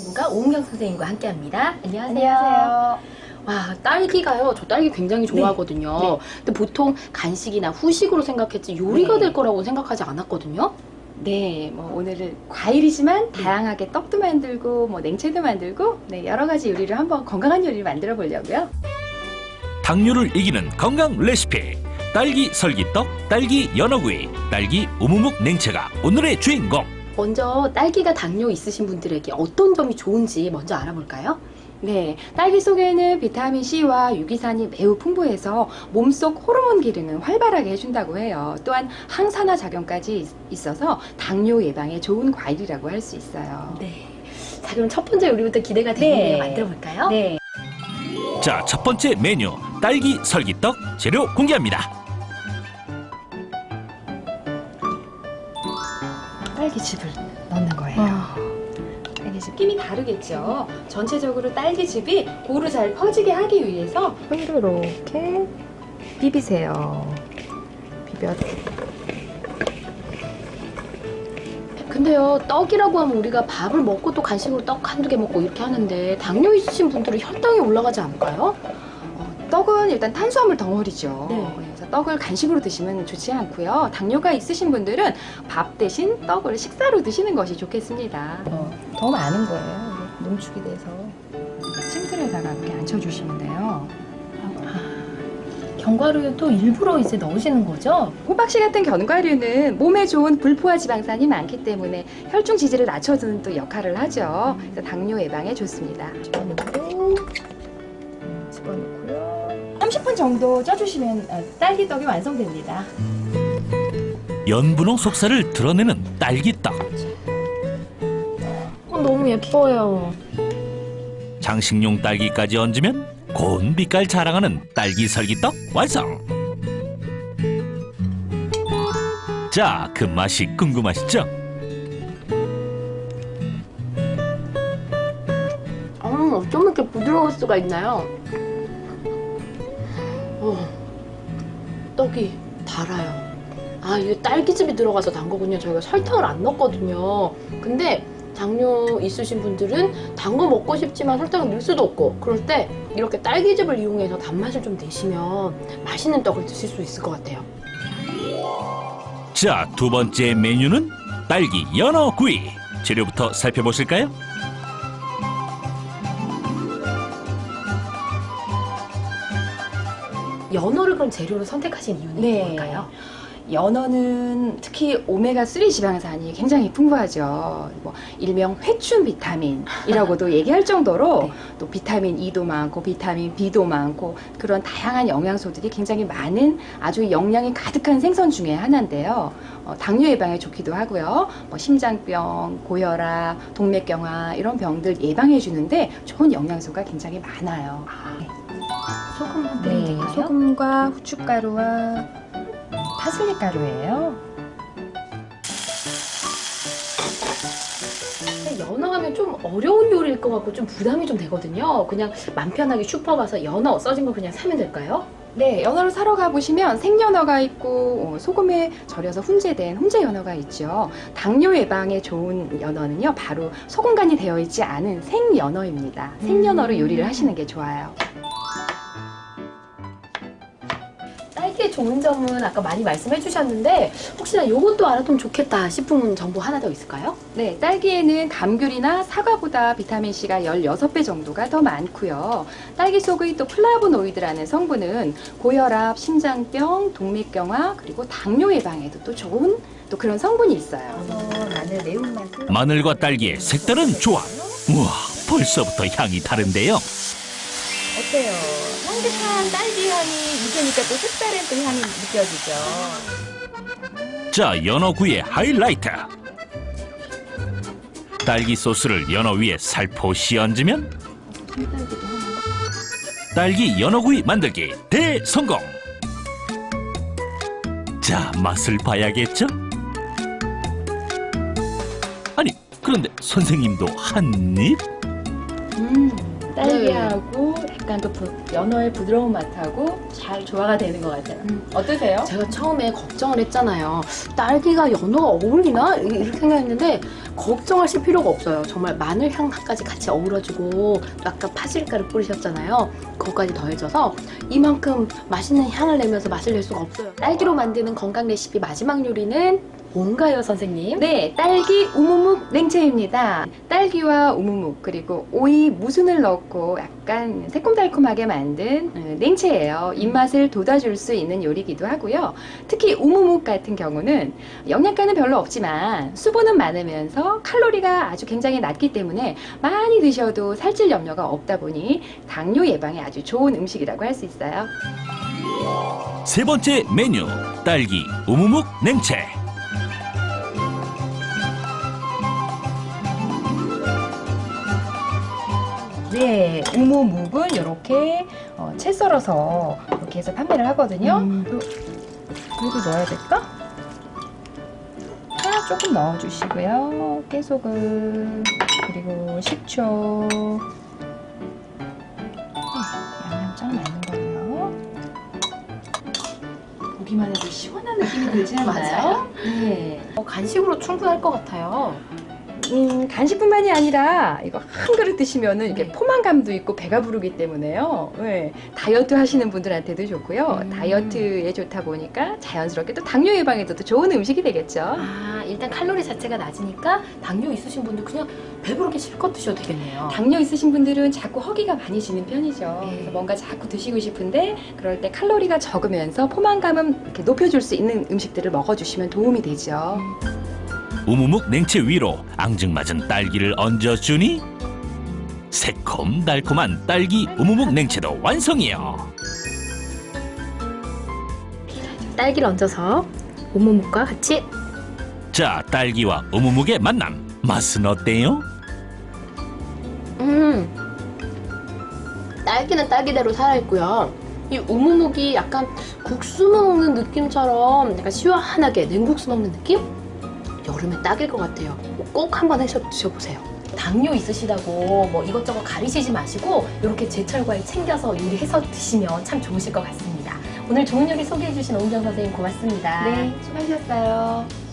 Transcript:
전문가 오은경 선생님과 함께합니다. 안녕하세요. 안녕하세요. 와 딸기가요. 저 딸기 굉장히 좋아하거든요. 네. 근데 보통 간식이나 후식으로 생각했지 요리가 네. 될 거라고 생각하지 않았거든요. 네, 뭐 오늘은 과일이지만 다양하게 떡도 만들고 뭐 냉채도 만들고 네, 여러 가지 요리를 한번 건강한 요리를 만들어 보려고요. 당뇨를 이기는 건강 레시피 딸기 설기떡, 딸기 연어구이, 딸기 우무묵 냉채가 오늘의 주인공 먼저 딸기가 당뇨 있으신 분들에게 어떤 점이 좋은지 먼저 알아볼까요? 네, 딸기 속에는 비타민 C와 유기산이 매우 풍부해서 몸속 호르몬 기능을 활발하게 해준다고 해요. 또한 항산화 작용까지 있- 있어서 당뇨 예방에 좋은 과일이라고 할 수 있어요. 네. 자 그럼 첫 번째 요리부터 기대가 되는데요. 네. 만들어 볼까요? 네. 자 첫 번째 메뉴 딸기 설기떡 재료 공개합니다 딸기즙을 넣는 거예요. 딸기즙 끼이 다르겠죠. 전체적으로 딸기즙이 고루 잘 퍼지게 하기 위해서 손으로 이렇게 비비세요. 비벼. 근데요 떡이라고 하면 우리가 밥을 먹고 또 간식으로 떡 한두 개 먹고 이렇게 하는데 당뇨 있으신 분들은 혈당이 올라가지 않을까요? 어, 떡은 일단 탄수화물 덩어리죠. 네. 떡을 간식으로 드시면 좋지 않고요. 당뇨가 있으신 분들은 밥 대신 떡을 식사로 드시는 것이 좋겠습니다. 어, 더 많은 거예요. 농축이 돼서 침틀에다가 이렇게 앉혀주시면 돼요. 견과류를 또 일부러 이제 넣으시는 거죠? 호박씨 같은 견과류는 몸에 좋은 불포화 지방산이 많기 때문에 혈중 지지를 낮춰주는 또 역할을 하죠. 그래서 당뇨 예방에 좋습니다. 집어넣고 집어넣고요. 30분 정도 쪄주시면 어, 딸기떡이 완성됩니다. 연분홍 속살을 드러내는 딸기떡 어, 너무 예뻐요. 장식용 딸기까지 얹으면 고운 빛깔 자랑하는 딸기 설기떡 완성 자 그 맛이 궁금하시죠? 음, 어쩜 이렇게 부드러울 수가 있나요? 어, 떡이 달아요. 아, 이게 딸기즙이 들어가서 단 거군요. 저희가 설탕을 안 넣었거든요. 근데 당뇨 있으신 분들은 단 거 먹고 싶지만 설탕을 넣을 수도 없고 그럴 때 이렇게 딸기즙을 이용해서 단맛을 좀 내시면 맛있는 떡을 드실 수 있을 것 같아요. 자 두 번째 메뉴는 딸기 연어 구이 재료부터 살펴보실까요? 연어를 그럼 재료로 선택하신 이유는 네. 뭘까요? 연어는 특히 오메가3 지방산이 굉장히 풍부하죠. 뭐 일명 회춘 비타민이라고도 얘기할 정도로 네. 또 비타민 E도 많고 비타민 B도 많고 그런 다양한 영양소들이 굉장히 많은 아주 영양이 가득한 생선 중에 하나인데요. 어, 당뇨 예방에 좋기도 하고요. 뭐 심장병, 고혈압, 동맥경화 이런 병들 예방해 주는데 좋은 영양소가 굉장히 많아요. 소금만 네? 소금과 후춧가루와 파슬리 가루예요. 연어 하면 좀 어려운 요리일 것 같고 좀 부담이 좀 되거든요. 그냥 맘 편하게 슈퍼 가서 연어 써진 거 그냥 사면 될까요? 네, 연어를 사러 가보시면 생연어가 있고 어, 소금에 절여서 훈제된 훈제 연어가 있죠. 당뇨 예방에 좋은 연어는요, 바로 소금 간이 되어 있지 않은 생연어입니다. 생연어로 요리를 하시는 게 좋아요. 딸기의 좋은 점은 아까 많이 말씀해 주셨는데 혹시나 요것도 알아두면 좋겠다 싶은 정보 하나 더 있을까요? 네, 딸기에는 감귤이나 사과보다 비타민C가 16배 정도가 더 많고요. 딸기 속의 또 플라보노이드라는 성분은 고혈압, 심장병, 동맥경화, 그리고 당뇨 예방에도 또 좋은 또 그런 성분이 있어요. 마늘 매운맛을 마늘과 딸기의 색다른 조합 우와 벌써부터 향이 다른데요 어때요? 향긋한 딸기 향이 있으니까 또 색다른 또 향이 느껴지죠. 자 연어구이의 하이라이트 딸기 소스를 연어 위에 살포시 얹으면 딸기 연어구이 만들기 대성공 자 맛을 봐야겠죠? 아니 그런데 선생님도 한 입? 음, 딸기하고 약간 또 부- 연어의 부드러운 맛하고 잘 조화가 되는 것 같아요. 음. 어떠세요? 제가 처음에 걱정을 했잖아요. 딸기가 연어가 어울리나? 이렇게 생각했는데 걱정하실 필요가 없어요. 정말 마늘 향까지 같이 어우러지고 또 아까 파슬리가루 뿌리셨잖아요. 그것까지 더해져서 이만큼 맛있는 향을 내면서 맛을 낼 수가 없어요. 딸기로 만드는 건강 레시피 마지막 요리는 뭔가요, 선생님? 네, 딸기 우무묵 냉채입니다. 딸기와 우무묵 그리고 오이 무순을 넣고 약간 새콤달콤하게 만든 어, 냉채예요. 입맛을 돋아줄 수 있는 요리기도 하고요. 특히 우무묵 같은 경우는 영양가는 별로 없지만 수분은 많으면서 칼로리가 아주 굉장히 낮기 때문에 많이 드셔도 살찔 염려가 없다 보니 당뇨 예방에 아주 좋은 음식이라고 할 수 있어요. 세 번째 메뉴 딸기 우무묵 냉채. 네, 우무 묵은 이렇게 어, 채 썰어서 이렇게 해서 판매를 하거든요. 음. 그리고 넣어야 될까? 하나 조금 넣어주시고요. 깨소금 그리고 식초. 네, 양념 짱 많은 거예요. 보기만 해도 시원한 느낌이 들지 않나요? 네. 어, 간식으로 충분할 것 같아요. 음, 간식뿐만이 아니라 이거 한 그릇 드시면은 이게 네. 포만감도 있고 배가 부르기 때문에요. 네. 다이어트 하시는 분들한테도 좋고요. 음. 다이어트에 좋다 보니까 자연스럽게 또 당뇨 예방에도 또 좋은 음식이 되겠죠. 아, 일단 칼로리 자체가 낮으니까 당뇨 있으신 분들 그냥 배부르게 실컷 드셔도 되겠네요. 당뇨 있으신 분들은 자꾸 허기가 많이 지는 편이죠. 네. 그래서 뭔가 자꾸 드시고 싶은데 그럴 때 칼로리가 적으면서 포만감은 이렇게 높여줄 수 있는 음식들을 먹어주시면 도움이 되죠. 우무묵 냉채 위로 앙증맞은 딸기를 얹어주니 새콤달콤한 딸기 우무묵 냉채도 완성이요. 딸기를 얹어서 오모묵과 같이 자, 딸기와 우무묵의 만남 맛은 어때요? 음 딸기는 딸기대로 살아있고요 이 우무묵이 약간 국수 먹는 느낌처럼 약간 시원하게 냉국수 먹는 느낌? 여름에 딱일 것 같아요. 꼭 한번 해서 드셔보세요. 당뇨 있으시다고 뭐 이것저것 가리시지 마시고 이렇게 제철 과일 챙겨서 요리해서 드시면 참 좋으실 것 같습니다. 오늘 좋은 요리 소개해주신 오은정 선생님 고맙습니다. 네, 수고하셨어요.